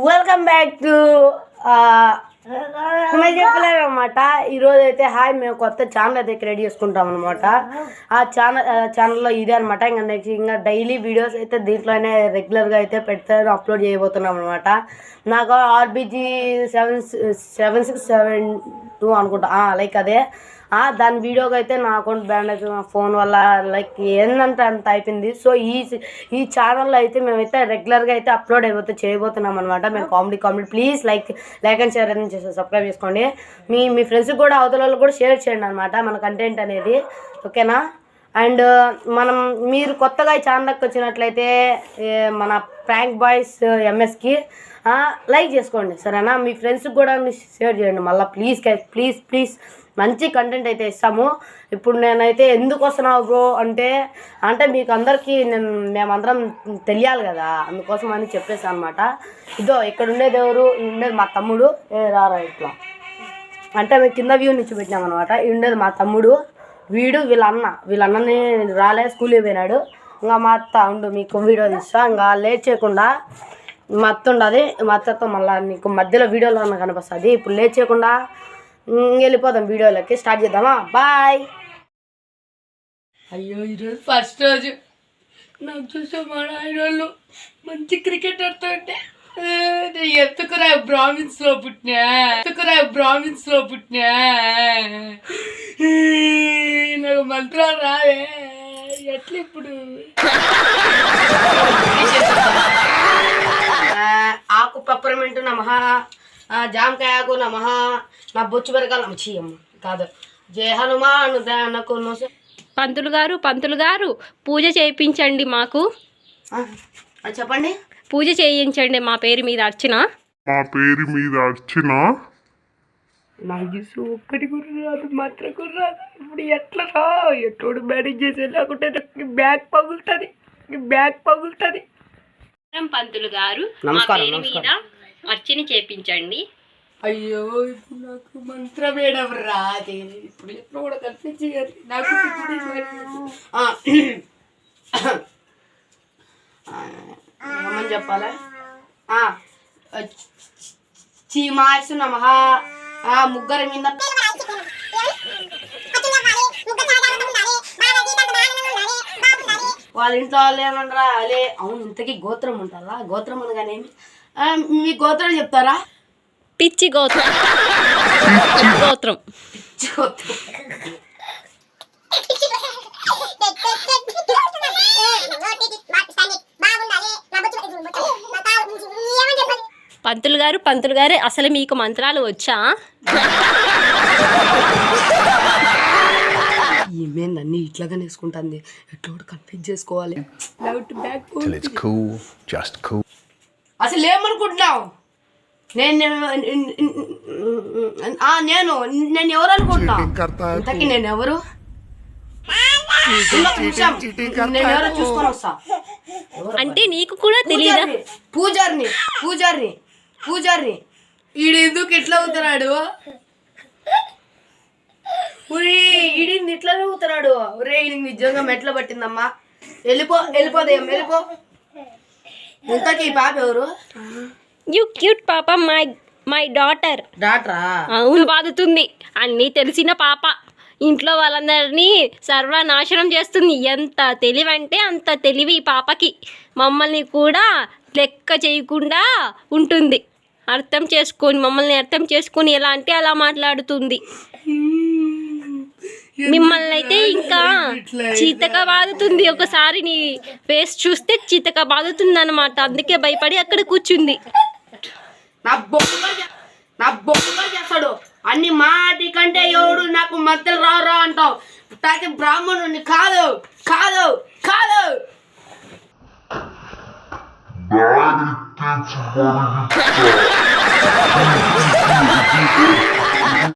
Welcome back to మేము చెప్పలేదు అనమాట ఈరోజు అయితే హాయ్ మేము కొత్త ఛానల్ అయితే క్రియేట్ చేసుకుంటాం అనమాట ఆ ఛానల్ ఛానల్లో ఇదే అనమాట ఇంకా నెక్స్ట్ ఇంకా డైలీ వీడియోస్ అయితే దీంట్లోనే రెగ్యులర్గా అయితే పెడతారు అప్లోడ్ చేయబోతున్నాం అనమాట నాకు RBG seven seven six seven two అనుకుంటా. లైక్ అదే. దాని వీడియోకి అయితే నా అకౌంట్ బ్యాన్ అవుతుంది నా ఫోన్ వల్ల లైక్ ఏందంటే అంత అయిపోయింది. సో ఈ ఈ ఛానల్లో అయితే మేమైతే రెగ్యులర్గా అయితే అప్లోడ్ అయిపోతే చేయబోతున్నాం అనమాట మేము comedy comedy. Please like like and share అని చేసి సబ్స్క్రైబ్ చేసుకోండి. మీ మీ ఫ్రెండ్స్కి కూడా అవతల వాళ్ళు కూడా షేర్ చేయండి అనమాట మన కంటెంట్ అనేది. ఓకేనా? అండ్ మనం మీరు కొత్తగా ఈ ఛానల్కి వచ్చినట్లయితే మన ప్రాంక్ బాయ్స్ ఎంఎస్కి లైక్ చేసుకోండి సరేనా? మీ ఫ్రెండ్స్కి కూడా షేర్ చేయండి. మళ్ళీ ప్లీజ్ ప్లీజ్ ప్లీజ్ మంచి కంటెంట్ అయితే ఇస్తాము. ఇప్పుడు నేనైతే ఎందుకు వస్తున్నావు బ్రో అంటే అంటే మీకు అందరికీ నేను మేమందరం తెలియాలి కదా? అందుకోసం అని చెప్పేసి అనమాట ఇదో ఇక్కడ ఉండేది ఎవరు? ఉండేది మా తమ్ముడు. ఏ రారా ఇట్లా. అంటే మేము కింద వ్యూ నుంచి పెట్టినామన్నమాట ఉండేది మా తమ్ముడు. వీడు వీళ్ళ అన్న. వీళ్ళ అన్నని రాలే స్కూల్కి పోయినాడు. ఇంకా మా అత్త ఉండు మీకు వీడియో తీస్తా. ఇంకా లేట్ చేయకుండా మా అత్త ఉండదు. మా అత్తతో మళ్ళీ నీకు మధ్యలో వీడియోలో అన్న కనిపిస్తుంది. ఇప్పుడు లేట్ చేయకుండా వెళ్ళిపోదాం వీడియోలోకి. స్టార్ట్ చేద్దామా? బాయ్ అయ్యో ఈరోజు ఫస్ట్ రోజు. నాకు చూసే మా నాయన వాళ్ళు మంచి క్రికెట్ ఆడుతుంటే. ఎత్తుకురా బ్రాహ్మిన్స్లో పుట్టినా. ఎత్తుకురా బ్రాహ్మిన్స్లో పుట్టినా. మంత్రాలు రావే. ఎట్లా ఇప్పుడు ఆ, ఆకు పెప్పరమెంట్ నమ. జామకాయ ఆకు నమ. నా బొచ్చు పెరగాలి చీయమ్మ. కాదు. జయ హనుమాను దానకు నొస పంతులు గారు పంతులు గారు పూజ చేయించండి మాకు. చెప్పండి. పూజ చేయించండి మా పేరు మీద అర్చన. మా పేరు మీద వచ్చిన నాకు ఒక్కటి కూడా రాదు మాత్రం కూడా రాదు. ఇప్పుడు ఎట్లా రా? ఎట్టోడు మేనేజ్ చేసే లేకుంటే నాకు బ్యాగ్ పగులుతుంది బ్యాగ్ పగులుతుంది. పంతులు గారు. మా పేరు మీద అర్చన చేపించండి. అయ్యో ఇప్పుడు నాకు మంత్రం వేయడం రాదే. ఇప్పుడు ఎప్పుడు కూడా కనిపించేయాలి నాకు ఏమని చెప్పాలా? ఆ, చీమాసు నమ ఆ ముగ్గురి మీద వాళ్ళ ఇంట్లో వాళ్ళు ఏమనరా? అలే అవును ఇంతకీ గోత్రం ఉంటారా గోత్రం అనగానేమి ఆ, మీ గోత్రం చెప్తారా? పిచ్చి గోత్రం. గోత్రం. గోత్రం. పంతులు గారు పంతులు గారు అసలు మీకు మంత్రాలు వచ్చా? ఈమె నన్ను ఇట్లాగానే వేసుకుంటుంది. ఎట్లా కూడా కన్ఫ్యూజ్ చేసుకోవాలి. అసలు ఏమనుకుంటున్నావు? నేను ఆ, నేను నేను ఎవరు అనుకుంటున్నా ఇంతకీ నేను ఎవరు? అంటే. నీకు కూడా తెలియదా పూజారిని పూజారిని. పూజారిని ఈడు ఎందుకు ఎట్లా అవుతున్నాడు? ఈడింది ఇట్లా అవుతున్నాడు? ఒరే ఈయనకి నిజంగా మెట్ల పట్టిందమ్మా. వెళ్ళిపో వెళ్ళిపోదేం వెళ్ళిపో. ఇంతకీ ఈ పాప ఎవరు? యూ క్యూట్ పాప మై మై డాటర్. డాక్టరా అవును బాదుతుంది అన్నీ తెలిసిన పాప. ఇంట్లో వాళ్ళందరినీ సర్వనాశనం చేస్తుంది. ఎంత తెలివి అంటే అంత తెలివి ఈ పాపకి. మమ్మల్ని కూడా లెక్క చేయకుండా ఉంటుంది. అర్థం చేసుకొని మమ్మల్ని అర్థం చేసుకొని ఎలా అంటే అలా మాట్లాడుతుంది. మిమ్మల్ని అయితే ఇంకా చీతక బాదుతుంది. ఒకసారి నీ ఫేస్ చూస్తే చీతక బాదుతుంది అనమాట అందుకే భయపడి అక్కడ కూర్చుంది. నా బొమ్మ నా బొమ్మ చేస్తాడు. అన్ని మాటి కంటే ఎవడు నాకు మధ్యలో రా రా అంటావు. తాకి బ్రాహ్మణుని కాదు కాదు కాదు. আচ্ছা হ্যাঁ।